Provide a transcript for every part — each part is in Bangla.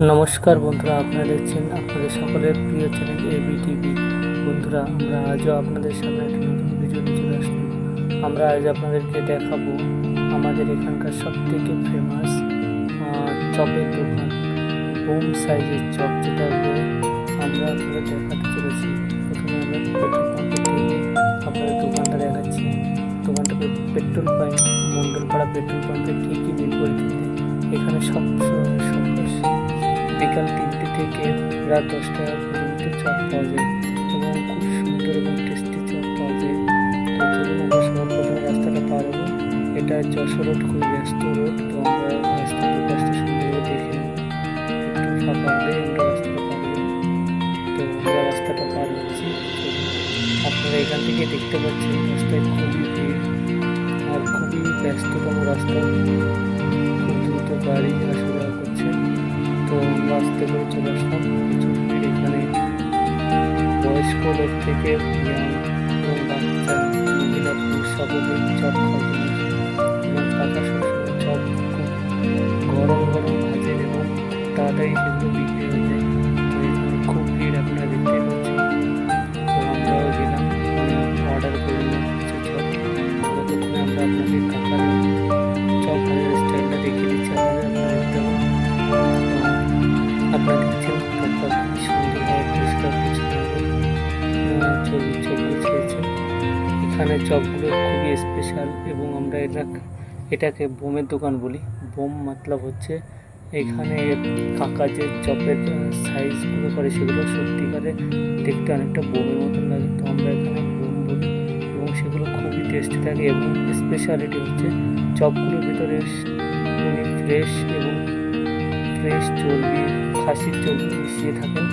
নমস্কার বন্ধুরা, আপনারা দেখছেন আপনাদের সকলের প্রিয় চ্যানেল এবিটিভি বন্ধুরা, আমরা আজও আপনাদের সামনে একটা নতুন ভিডিও নিয়ে চলে আসলাম আমরা আজ আপনাদেরকে দেখাবো আমাদের এখানকার সব থেকে ফেমাস চপের দোকান। হোম সাইজের চপ যেটা আমরা আপনাদের দেখাতে চলেছি। প্রথমে আমরা পেট্রোল পাম্পের থেকে আপনাদের দোকানটা দেখাচ্ছি। দোকানটা পেট্রোল পাম্প। মণ্ডলপাড়া পেট্রোল পাম্পের ঠিকই বিপরীতে এখানে সব সব বিকাল তিনটে থেকে রাত দশটা পর্যন্ত চপ পাওয়া যায় এবং খুব সুন্দর এবং টেস্টি চপ পাওয়া যায়। তো চলুন আমরা সবার প্রথমে রাস্তাটা পার হব। এটা যশোর রোড খুব ব্যস্ত রোড, তো আমরা রাস্তা দু পাশটা সুন্দরভাবে দেখে একটু ফাঁকা হলে আমরা রাস্তাটা পার হব। তো আমরা রাস্তাটা পার হচ্ছি। আপনারা এখান থেকে দেখতে পাচ্ছেন রাস্তায় খুবই ভিড় আর খুবই ব্যস্ততম রাস্তা। খুব দ্রুত গাড়ি আসা তো আস্তে করে চলে আসলাম এখানে। বয়স্ক লোক থেকে বাচ্চা মহিলা পুরুষ সকলে চপ খাওয়া এবং চপ খুব গরম গরম এখানে চপগুলো খুবই স্পেশাল এবং আমরা এটা এটাকে বোমের দোকান বলি। বোম মতলব হচ্ছে এখানে কাকা যে চপের সাইজগুলো করে সেগুলো সত্যিকারে দেখতে অনেকটা বোমের মতন লাগে। তো আমরা এখানে বোম বলি এবং সেগুলো খুবই টেস্টি থাকে এবং স্পেশালিটি হচ্ছে চপগুলোর ভিতরে ফ্রেশ এবং ফ্রেশ চর্বি, খাসির চর্বি মিশিয়ে থাকেন।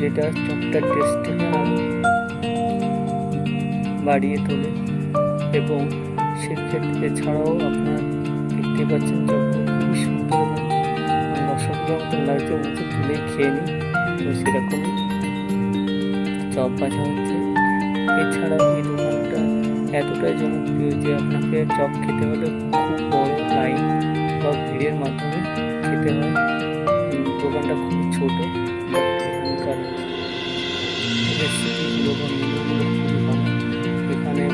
যেটা চপটার টেস্টটাকে বাড়িয়ে তোলে এবং সেক্ষেত্রে এছাড়াও আপনার দেখতে পাচ্ছেন চপগুলো খুবই সুন্দর মতো লাগছে হচ্ছে তুলে খেয়ে নিই তো সেরকমই চপ বাজা হচ্ছে। এছাড়াও এই দোকানটা এতটাই জনপ্রিয় যে আপনাকে চপ খেতে হলে খুব বড় লাইন বা ভিড়ের মাধ্যমে খেতে হয়। দোকানটা খুবই ছোটো, এখানকার রেসিপিগুলো বা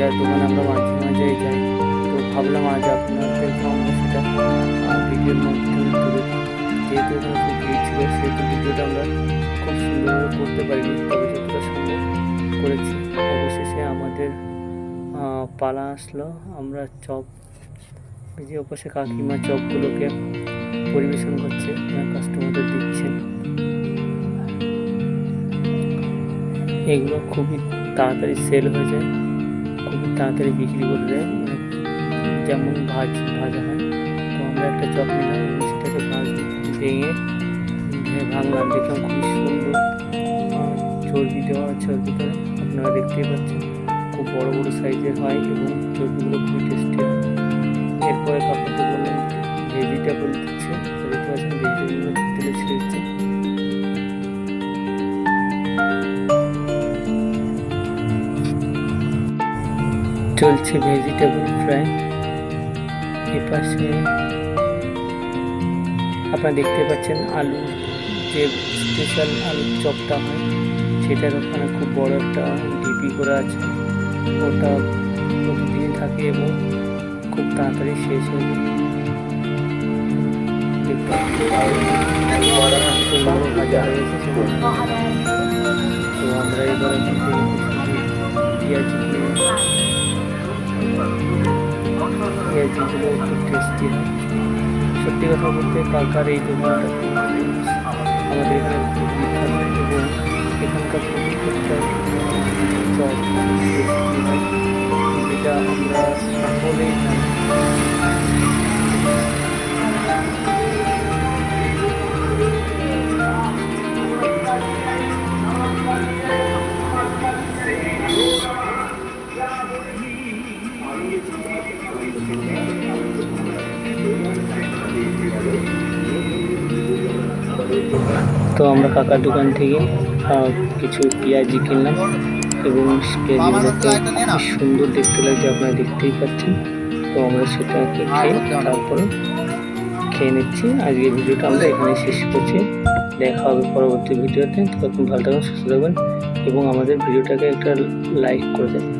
যার দোকানে আমরা মাঝে মাঝে যাই, তো ভাবলাম আজ আপনাদের সেটা ভিডিওর মাধ্যমে তুলে যেহেতু এখানে খুব ভিড় ছিল, সেহেতু ভিডিওটা আমরা খুব সুন্দরভাবে করতে পারিনি, তবে যতটা সম্ভব করেছি। অবশেষে আমাদের পালা আসলো। আমরা চপ যে ওপাশে কাকিমা চপগুলোকে পরিবেশন করছে কাস্টমারদের দিচ্ছেন। এগুলো খুবই তাড়াতাড়ি সেল হয়ে যায়। তাড়াতাড়ি বিক্রি করে দেয়। মানে যেমন ভাজ, ভাজা হয়, তো আমরা একটা চপ নিলাম সেটাকে ভাজ ভেঙে ভে- ভাঙলাম। দেখলাম খুবই সুন্দর চর্বি দেওয়া ওর আপনারা দেখতেই পাচ্ছেন, খুব বড় বড় সাইজের হয় এবং চর্বিগুলো খুবই টেস্টি হয়। এরপরে কাকুকে বললাম ভেজিটেবল দিচ্ছে। দেখতে ছেড়ে দিচ্ছে। চলছে ভেজিটেবল ফ্রাই এপাশে আপনারা দেখতে পাচ্ছেন আলু, যে স্পেশাল আলুর চপটা হয়, সেটার ওখানে খুব বড় একটা ডিপি করে আছে। ওটা প্রতিদিনই থাকে এবং খুব তাড়াতাড়ি শেষ হয়ে যায়। তো আমরা এবার পেঁয়াজ নিয়ে পেঁয়াজিগুলো খুব টেস্টি হয় সত্যি কথা বলতে কাকার এই দোকানটা তো আমরা কাকার দোকান থেকে কিছু পেঁয়াজি কিনলাম এবং পেঁয়াজিগুলো খুব সুন্দর দেখতে লাগছে, আপনারা দেখতেই পাচ্ছেন। তো আমরা সেটাকে খেয়ে তারপরে খেয়ে নিচ্ছি। আজকে ভিডিওটা আমরা এখানে শেষ করছি। দেখা হবে পরবর্তী ভিডিওতে। তখন ভালো থাকবেন সুস্থ থাকবেন এবং আমাদের ভিডিওটাকে একটা লাইক করে দেবেন